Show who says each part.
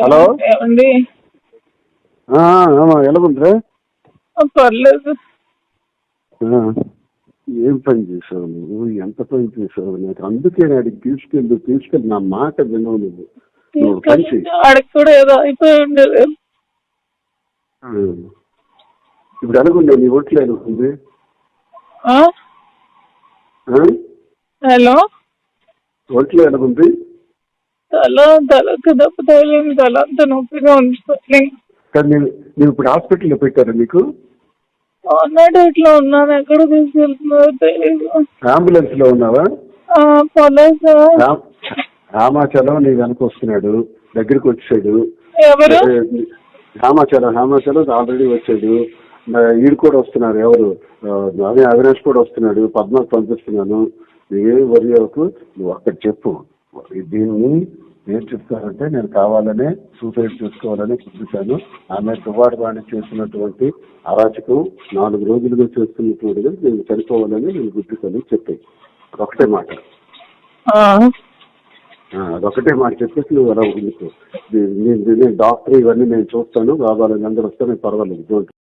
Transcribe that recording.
Speaker 1: Hello?
Speaker 2: ఏమండి?
Speaker 1: ఆ, ఆమా ఎలాగుందిరా
Speaker 2: ఆ, పర్లేదు.
Speaker 1: ఏం పని చేసావు నువ్వు? ఎంత పని చేసావు నాకు? అందుకే నాడికి తీసుకెళ్ళి తీసుకెళ్ళి. నా మాట వినవు నువ్వు. నువ్వు పని చెయ్యి.
Speaker 2: ఆడికి కూడా ఏదో అయిపోయి ఉండేది.
Speaker 1: ఇప్పుడు ఎలాగుండే నీ ఒట్లు ఎలాగుంది?
Speaker 2: ఆ? హలో?
Speaker 1: ఒట్లు ఎలాగుంది?
Speaker 2: తల తలకు దెబ్బ తగిలింది. తల అంత నొప్పిగా ఉంది.
Speaker 1: కానీ నేను నేను ఇప్పుడు హాస్పిటల్లో పెట్టారా మీకు?
Speaker 2: మొన్నటి ఇట్లా ఉన్నాను. ఎక్కడ తీసుకెళ్తున్నారో. తెలియదు
Speaker 1: అంబులెన్స్లో ఉన్నావా?
Speaker 2: ఆ, పర్లేదు సార్.
Speaker 1: రామ్- రామాచలం నీ వెనక వస్తున్నాడు. దగ్గరికి వచ్చాడు.
Speaker 2: ఎవరు?
Speaker 1: రామాచలం రామాచలం ఆల్రెడీ వచ్చాడు. ఆ, ఈడు కూడా వస్తున్నారు ఎవరు? ఆ, అదే అవినాష్ కూడా వస్తున్నాడు. పద్మాకు పంపిస్తున్నాను. నువ్వేం వరి అవ్వకు నువ్వు అక్కడ చెప్పు. దీన్ని ఏం చెప్తానంటే నేను కావాలనే సూసైడ్ చేసుకోవాలని చూపించాను ఆమె దువాడు వాణి చేసినటువంటి అరాచకం నాలుగు రోజులుగా చేస్తున్నటువంటిది నేను చనిపోవాలని నేను గుర్తిస్తాను చెప్పాను ఒకటే మాట. అదొకటే మాట చెప్పేసి నువ్వు అలా ఉండుకో నేను డాక్టర్ ఇవన్నీ నేను చూస్తాను కావాలని అందరూ వస్తే నేను పర్వాలేదు.